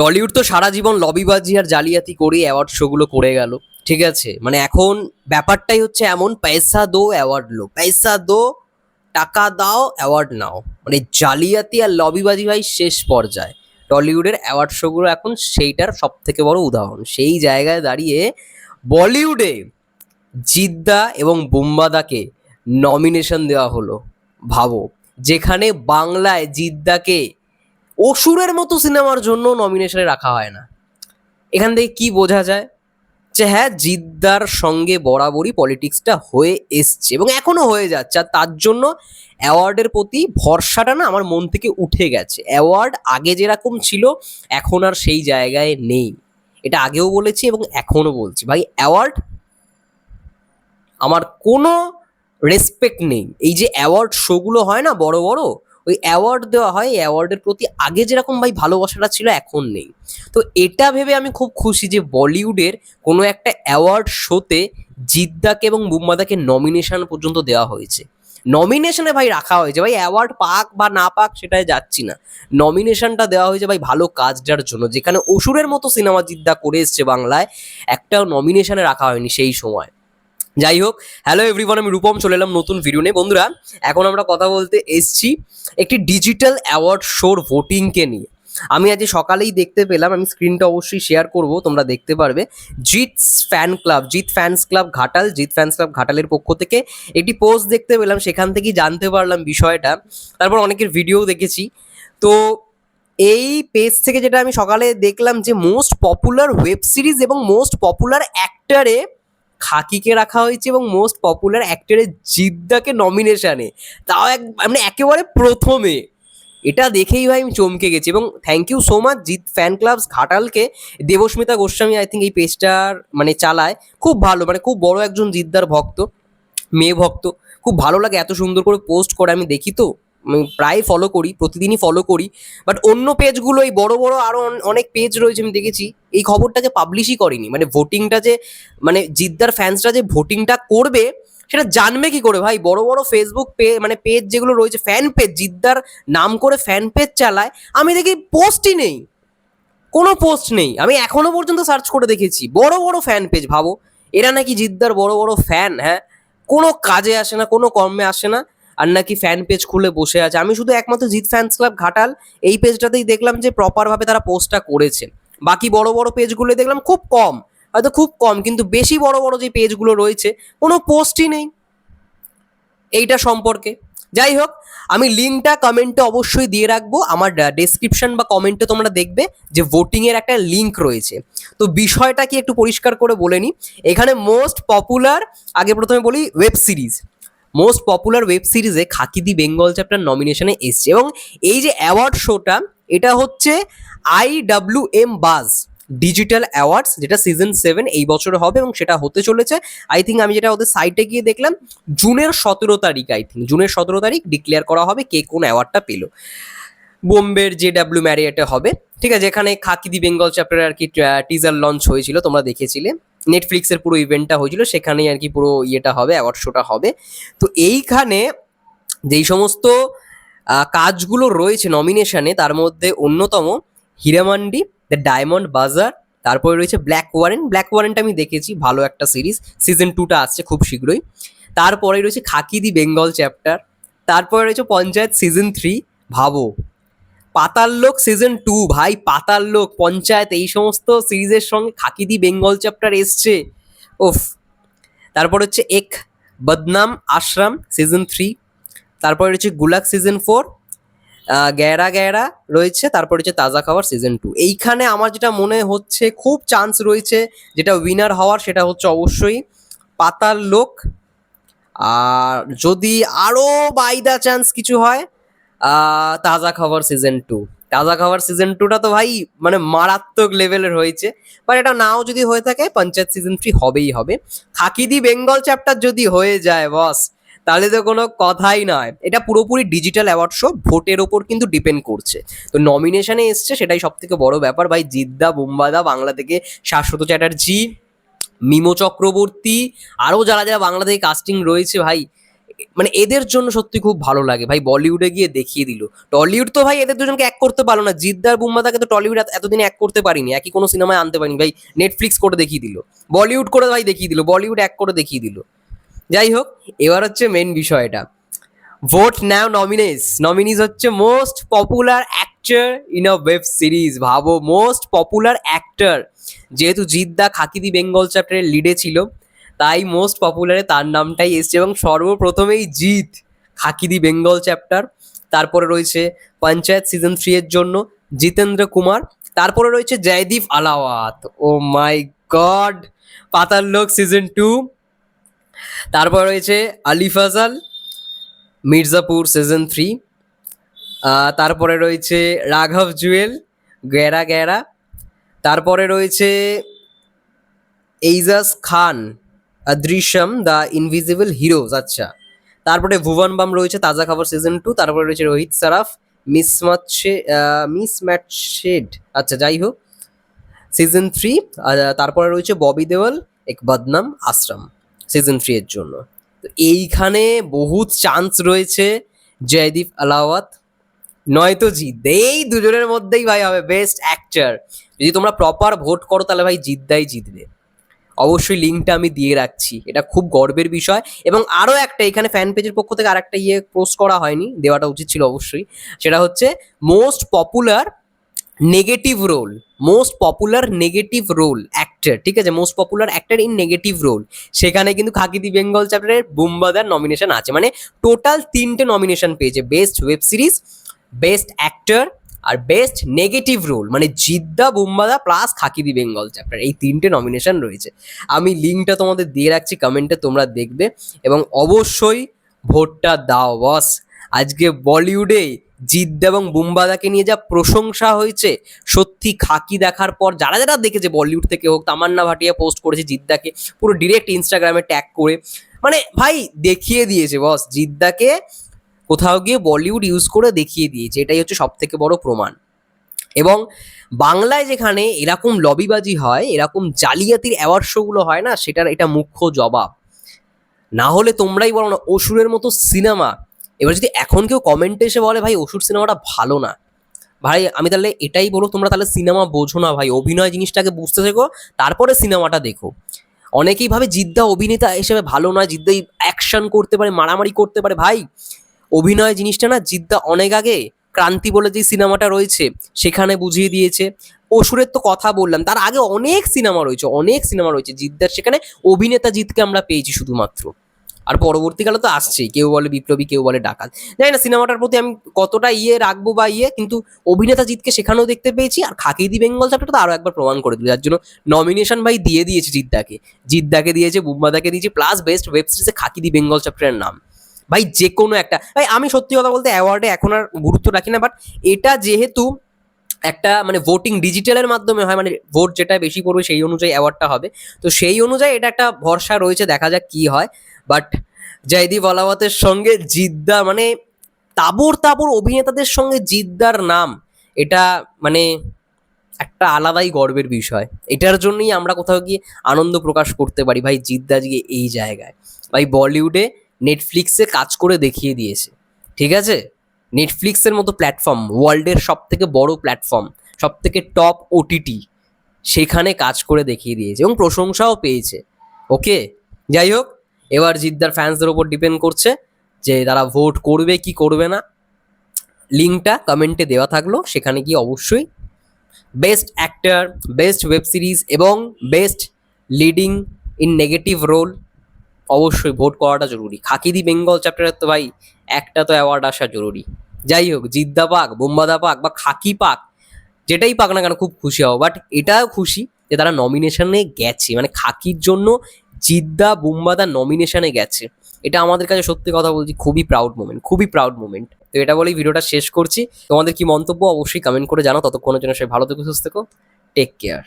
Tollywood তো সারা জীবন লবিবাজি আর জালিয়াতি করে অ্যাওয়ার্ড শোগুলো করে গেল। ঠিক আছে? মানে এখন ব্যাপারটাই হচ্ছে এমন, পয়সা দো অ্যাওয়ার্ড লো, পয়সা দো, টাকা দাও অ্যাওয়ার্ড নাও। মানে জালিয়াতি আর লবিবাজি ভাই শেষ পর্যায়ে। টলিউডের অ্যাওয়ার্ড শোগুলো এখন সেইটার সব থেকে বড় উদাহরণ। সেই জায়গায় দাঁড়িয়ে বলিউডে জিদ্দা এবং বুম্বাদাকে নমিনেশন দেওয়া হলো। ভাবো, যেখানে বাংলায় জিদ্দাকে অসুরের মতো সিনেমার জন্য নমিনেশনে রাখা হয় না। এখান থেকে কি বোঝা যায়? যে হ্যাঁ জিদ্দার সঙ্গে বরাবরই পলিটিক্সটা হয়ে এসছে এবং এখনও হয়ে যাচ্ছে। আর তার জন্য অ্যাওয়ার্ডের প্রতি ভরসাটা না আমার মন থেকে উঠে গেছে। অ্যাওয়ার্ড আগে যেরকম ছিল, এখন আর সেই জায়গায় নেই। এটা আগেও বলেছি এবং এখনও বলছি। ভাই অ্যাওয়ার্ড আমার কোনো রেসপেক্ট নেই। এই যে অ্যাওয়ার্ড শোগুলো হয় না বড় বড় ওই অ্যাওয়ার্ড দেওয়া হয় অ্যাওয়ার্ডের প্রতি আগে যেরকম ভাই ভালোবাসাটা ছিল এখন নেই। তো এটা ভেবে আমি খুব খুশি যে বলিউডের কোনো একটা অ্যাওয়ার্ড শোতে জিদ্দাকে এবং বুম্বাদাকে নমিনেশন পর্যন্ত দেওয়া হয়েছে। নমিনেশনে ভাই রাখা হয়েছে। ভাই অ্যাওয়ার্ড পাক বা না পাক সেটাই যাচ্ছি না। নমিনেশনটা দেওয়া হয়েছে ভাই ভালো কাজটার জন্য। যেখানে অসুরের মতো সিনেমা জিদ্দা করে এসছে বাংলায়, একটাও নমিনেশনে রাখা হয়নি সেই সময়। যাই হোক হ্যালো এভরিওয়ান আমি রূপম চলে এলাম নতুন ভিডিও নিয়ে। বন্ধুরা, এখন আমরা কথা বলতে এসছি একটি ডিজিটাল অ্যাওয়ার্ড শোর ভোটিংকে নিয়ে। আমি আজ সকালেই দেখতে পেলাম, আমি স্ক্রিনটা অবশ্যই শেয়ার করব, তোমরা দেখতে পারবে। Jeet's fan club Jeet fans club Ghatal Jeet fans club ঘাটালের পক্ষ থেকে একটি পোস্ট দেখতে পেলাম, সেখান থেকেই জানতে পারলাম বিষয়টা। তারপর অনেকের ভিডিও দেখেছি। তো এই পেজ থেকে যেটা আমি সকালে দেখলাম যে মোস্ট পপুলার ওয়েব সিরিজ এবং মোস্ট পপুলার অ্যাক্টারে খাকিকে রাখা হয়েছে এবং মোস্ট পপুলার অ্যাক্টরের জিদ্দাকে নমিনেশনে তাও এক মানে একেবারে প্রথমে। এটা দেখেই ভাই আমি চমকে গেছি এবং thank you so much Jeet fan clubs ঘাটালকে। Debasmita Goswami I think এই পেজটার মানে চালায়। খুব ভালো মানে খুব বড় একজন জিদ্দার ভক্ত, মেয়ে ভক্ত। খুব ভালো লাগে এত সুন্দর করে পোস্ট করে, আমি দেখি তো। প্রায় ফলো করি, প্রতিদিনই ফলো করি বাট অন্য পেজগুলো এই বড় বড় আরও অনেক পেজ রয়েছে আমি দেখেছি, এই খবরটাকে পাবলিশই করেনি। মানে ভোটিংটা যে মানে জিদ্দার ফ্যান্সরা যে ভোটিংটা করবে, সেটা জানবে কি করে ভাই? বড় বড় ফেসবুক পে মানে পেজ যেগুলো রয়েছে ফ্যান পেজ জিদ্দার নাম করে ফ্যান পেজ চালায়, আমি দেখি পোস্টই নেই। কোনো পোস্ট নেই। আমি এখনও পর্যন্ত সার্চ করে দেখেছি। বড় বড় ফ্যান পেজ ভাবো। এরা নাকি জিদ্দার বড় বড় ফ্যান হ্যাঁ? কোনো কাজে আসে না, কোনো কর্মে আসে না। আর নাকি ফ্যান পেজ খুলে বসে আছে। আমি শুধু একমাত্র জিত ফ্যান্স ক্লাব ঘাটাল, এই পেজটাতেই দেখলাম যে প্রপারভাবে তারা পোস্টটা করেছে। বাকি বড় বড় পেজগুলো দেখলাম খুব কম, হয়তো খুব কম, কিন্তু বেশি বড় বড় যে পেজগুলো রয়েছে, কোনো পোস্টই নেই। এইটা সম্পর্কে। যাই হোক, আমি লিঙ্কটা কমেন্টে অবশ্যই দিয়ে রাখব। আমার ডেসক্রিপশন বা কমেন্টে তোমরা দেখবে যে ভোটিংয়ের একটা লিঙ্ক রয়েছে। তো বিষয়টা কি একটু পরিষ্কার করে বলে নিই এখানে মোস্ট পপুলার আগে প্রথমে বলি web series most popular web সিরিজে খাকিদি বেঙ্গল চ্যাপ্টার নমিনেশনে এসছে এবং এই যে অ্যাওয়ার্ড শোটা এটা হচ্ছে I W M buzz digital awards যেটা সিজন সেভেন এই বছরে হবে এবং সেটা হতে চলেছে। আই থিঙ্ক আমি যেটা ওদের সাইটে গিয়ে দেখলাম, জুনের সতেরো তারিখ আই থিঙ্ক জুনের সতেরো তারিখ ডিক্লেয়ার করা হবে কে কোন অ্যাওয়ার্ডটা পেল। বোম্বের জে ডাব্লিউ ম্যারিয়েটে হবে, ঠিক আছে? যেখানে খাকিদি বেঙ্গল চ্যাপ্টার আর কি টিজার লঞ্চ হয়েছিল, তোমরা দেখেছিলে। নেটফ্লিক্সের পুরো ইভেন্টটা হয়েছিল, সেখানেই আর কি পুরো ইয়েটা হবে অ্যাওয়ার্ড শোটা হবে। তো এইখানে যেই সমস্ত কাজগুলো রয়েছে নমিনেশনে তার মধ্যে অন্যতম হীরামান্ডি দ্য ডায়মন্ড বাজার তারপরে রয়েছে ব্ল্যাক ওয়ারেন্ট ব্ল্যাক ওয়ারেন্ট আমি দেখেছি, ভালো একটা সিরিজ সিজন টুটা আসছে খুব শীঘ্রই। তারপরে রয়েছে খাকিদি বেঙ্গল চ্যাপ্টার তারপরে রয়েছে পঞ্চায়েত সিজন থ্রি ভাবো। পাতাল লোক সিজন টু ভাই, পাতাল লোক, পঞ্চায়েত, এই সমস্ত সিরিজের সঙ্গে খাকিদি বেঙ্গল চ্যাপ্টার এসছে। ওফ তারপর হচ্ছে এক, বদনাম আশ্রাম সিজন থ্রি তারপর রয়েছে গুলাক সিজন ফোর গ্যারা গ্যারা রয়েছে, তারপর হচ্ছে তাজা খাবার সিজন টু এইখানে আমার যেটা মনে হচ্ছে, খুব চান্স রয়েছে, যেটা উইনার হওয়ার, সেটা হচ্ছে অবশ্যই পাতাল লোক। আর যদি আরও বাই দ্য চান্স কিছু হয় তাজা খাবার সিজন টু তাজা খাবার সিজন টুটা তো ভাই মানে মারাত্মক লেভেলের হয়েছে। বাট এটা নাও যদি হয়ে থাকে, পঞ্চায়েত সিজন থ্রি হবেই হবে। খাকিদি বেঙ্গল চ্যাপ্টার যদি হয়ে যায় বস তাহলে তো কোনো কথাই নয়। এটা পুরোপুরি ডিজিটাল অ্যাওয়ার্ড শো ভোটের ওপর কিন্তু ডিপেন্ড করছে। তো নমিনেশনে এসছে, সেটাই সব থেকে বড় ব্যাপার। ভাই, জিদ্দা, বুম্বাদা, বাংলা থেকে শাশ্বত চ্যাটার্জি, মিমো চক্রবর্তী, আরও যারা যারা বাংলা থেকে কাস্টিং রয়েছে, ভাই মানে এদের জন্য সত্যি খুব ভালো লাগে। ভাই বলিউডে গিয়ে দেখিয়ে দিল। টলিউড তো ভাই এদের দুজনকে এক করতে পারল না। জিদ্দার বুম্বাদাকে তো টলিউড এত- এতদিন এক করতে পারিনি। একই কোনো সিনেমায় আনতে পারিনি। ভাই নেটফ্লিক্স করে দেখিয়ে দিল। বলিউড করে ভাই দেখিয়ে দিল। বলিউড এক করে দেখিয়ে দিল। যাই হোক, এবার হচ্ছে মেন বিষয়টা। ভোট নাও নমিনেস নমিনিস হচ্ছে most popular actor in a web series ভাবো মোস্ট পপুলার অ্যাক্টর যেহেতু জিদ্দা খাকিদি বেঙ্গল চ্যাপ্টারের লিডে ছিল। তাই মোস্ট পপুলারে তার নামটাই এসছে এবং সর্বপ্রথমেই জিৎ খাকিদি বেঙ্গল চ্যাপ্টার তারপরে রয়েছে পঞ্চায়েত সিজন থ্রি এর জন্য জিতেন্দ্র কুমার, তারপরে রয়েছে জয়দীপ আলাওয়াত। ও মাই গড পাতাল লোক সিজন টু তারপর রয়েছে আলি ফাজাল, মির্জাপুর সিজন থ্রি তারপরে রয়েছে রাঘব জুয়েল, গ্যারা গ্যারা, তারপরে রয়েছে Aijaz Khan. Drishyam the invisible heroes আচ্ছা। তারপরে ভুবন বাম রয়েছে, তাজা খবর সিজন টু তারপরে রয়েছে Rohit Saraf, miss mismatch mismatched আচ্ছা যাই হোক। সিজন থ্রি তারপরে রয়েছে ববি দেওয়াল, এক বদনাম আশ্রম সিজন থ্রি এর জন্য। তো এইখানে বহুত চান্স রয়েছে জয়দীপ আলাওয়াত। নয়তো জিদ্দ এই দুজনের মধ্যেই ভাই হবে বেস্ট অ্যাক্টর যদি তোমরা প্রপার ভোট করো, তাহলে ভাই জিদ্দাই জিতবে। অবশ্যই লিঙ্কটা আমি দিয়ে রাখছি। এটা খুব গর্বের বিষয়। এবং আরও একটা এখানে ফ্যান পেজের পক্ষ থেকে আরেকটা ইয়ে পোস্ট করা হয়নি, দেওয়াটা উচিত ছিল অবশ্যই। সেটা হচ্ছে most popular negative role most popular negative role actor ঠিক আছে? Most popular actor in negative role সেখানে কিন্তু খাকিদি বেঙ্গল চ্যাপ্টারের বুম্বাদার নমিনেশন আছে। মানে টোটাল তিনটে নমিনেশন পেয়েছে। Best web series best actor আর বেস্ট নেগেটিভ রোল মানে জিদ্দা বুম্বাদা প্লাস খাকিদি বেঙ্গল চ্যাপ্টার এই তিনটে নমিনেশন রয়েছে। আমি লিঙ্কটা তোমাদের দিয়ে রাখছি কমেন্টে তোমরা দেখবে এবং অবশ্যই ভোটটা দাও বস আজকে বলিউডে জিদ্দা এবং বুম্বাদাকে নিয়ে যা প্রশংসা হয়েছে, সত্যি খাকি দেখার পর যারা যারা দেখেছে বলিউড থেকে হোক, তামান্না ভাটিয়া পোস্ট করেছে জিদ্দাকে, পুরো ডিরেক্ট ইনস্টাগ্রামে ট্যাগ করে মানে ভাই দেখিয়ে দিয়েছে বস জিদ্দাকে কোথাও গিয়ে বলিউড ইউজ করে দেখিয়ে দিয়েছে, এটাই হচ্ছে সব থেকে বড় প্রমাণ। এবং বাংলায় যেখানে এরকম লবিবাজি হয়, এরকম জালিয়াতির অ্যাওয়ার্ড শোগুলো হয় না, সেটার এটা মুখ্য জবাব। না হলে তোমরাই বলো না অসুরের মতো সিনেমা এবার যদি এখন কেউ কমেন্টে এসে বলে, ভাই, অসুর সিনেমাটা ভালো না। ভাই, আমি তাহলে এটাই বলো তোমরা তাহলে সিনেমা বোঝো না, ভাই। অভিনয় জিনিসটাকে বুঝতে শেখো, তারপরে সিনেমাটা দেখো। অনেকেই ভাবে জিদ্দা অভিনেতা হিসেবে ভালো নয় জিদ্দাই অ্যাকশন করতে পারে, মারামারি করতে পারে। ভাই অভিনয় জিনিসটা না জিদ্দা অনেক আগে ক্রান্তি বলে যে সিনেমাটা রয়েছে, সেখানে বুঝিয়ে দিয়েছে। অসুরের তো কথা বললাম, তার আগে অনেক সিনেমা রয়েছে, অনেক সিনেমা রয়েছে, জিদ্দার সেখানে অভিনেতা জিতকে আমরা পেয়েছি শুধুমাত্র। আর পরবর্তীকালে তো আসছেই, কেউ বলে বিপ্লবী, কেউ বলে ডাকাত। জানি না, সিনেমাটার প্রতি আমি কতটা ইয়ে রাখব বা ইয়ে কিন্তু অভিনেতা জিতকে সেখানেও দেখতে পেয়েছি, আর খাকিদি বেঙ্গল চ্যাপ্টার তো আরও একবার প্রমাণ করে দিল, যার জন্য নমিনেশন ভাই দিয়ে দিয়েছে জিদ্দাকে। জিদ্দাকে দিয়েছে, বুম্বাদাকে দিয়েছে প্লাস বেস্ট ওয়েব সিরিজে খাকিদি বেঙ্গল চ্যাপ্টারের নাম। ভাই যে কোনো একটা। ভাই, আমি সত্যি কথা বলতে অ্যাওয়ার্ডে এখন আর গুরুত্ব রাখি না বাট এটা যেহেতু একটা মানে ভোটিং ডিজিটালের মাধ্যমে হয় মানে ভোট যেটা বেশি পড়বে সেই অনুযায়ী অ্যাওয়ার্ডটা হবে। তো সেই অনুযায়ী এটা একটা ভরসা রয়েছে, দেখা যাক কি হয়। বাট জয়দীপ আলাওয়াতের সঙ্গে জিদ্দা মানে তাবর তাবর অভিনেতাদের সঙ্গে জিদ্দার নাম, এটা মানে একটা আলাদাই গর্বের বিষয়। এটার জন্যই আমরা কোথাও গিয়ে আনন্দ প্রকাশ করতে পারি ভাই, জিদ্দা গিয়ে এই জায়গায়। ভাই, বলিউডে নেটফ্লিক্সে কাজ করে দেখিয়ে দিয়েছে। ঠিক আছে? নেটফ্লিক্সের মতো প্ল্যাটফর্ম ওয়ার্ল্ডের সব থেকে বড় প্ল্যাটফর্ম সব থেকে টপ ওটিটি সেখানে কাজ করে দেখিয়ে দিয়েছে এবং প্রশংসাও পেয়েছে। ওকে যাই হোক, এবার জিদ্দার ফ্যান্সদের ওপর ডিপেন্ড করছে যে তারা ভোট করবে কি করবে না। লিঙ্কটা কমেন্টে দেওয়া থাকল, সেখানে গিয়ে অবশ্যই best actor best web series এবং best leading in negative role অবশ্যই ভোট করাটা জরুরি। খাকিদি বেঙ্গল চ্যাপ্টারের তো ভাই একটা তো অ্যাওয়ার্ড আসা জরুরি। যাই হোক, জিদ্দা পাক, বোম্বাদা পাক বা খাকি পাক, যেটাই পাক না কেন খুব খুশি হও বাট এটাও খুশি যে তারা নমিনেশনে গেছে। মানে খাকির জন্য জিদ্দা, বুম্বাদা নমিনেশনে গেছে। এটা আমাদের কাছে সত্যি কথা বলছি, খুবই প্রাউড মোমেন্ট খুবই প্রাউড মোমেন্ট তো এটা বলেই ভিডিওটা শেষ করছি। তোমাদের কি মন্তব্য অবশ্যই কমেন্ট করে জানাও। ততক্ষণের জন্য সে ভালো থেকো, সুস্থ থেকো। Take care